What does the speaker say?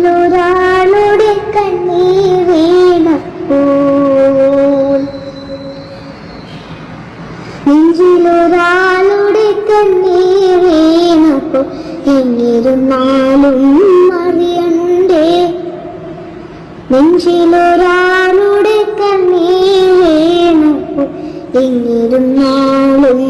മനസ്സിലൊരാളുടെ കണ്ണീർ വീണപ്പോൾ നെഞ്ചിലൊരാളുടെ കണ്ണീർ എന്നിരുന്നാലും അറിയണ്ടേ നെഞ്ചിലൊരാളുടെ കണ്ണീർ വീണപ്പോൾ എന്നിരുന്നാലും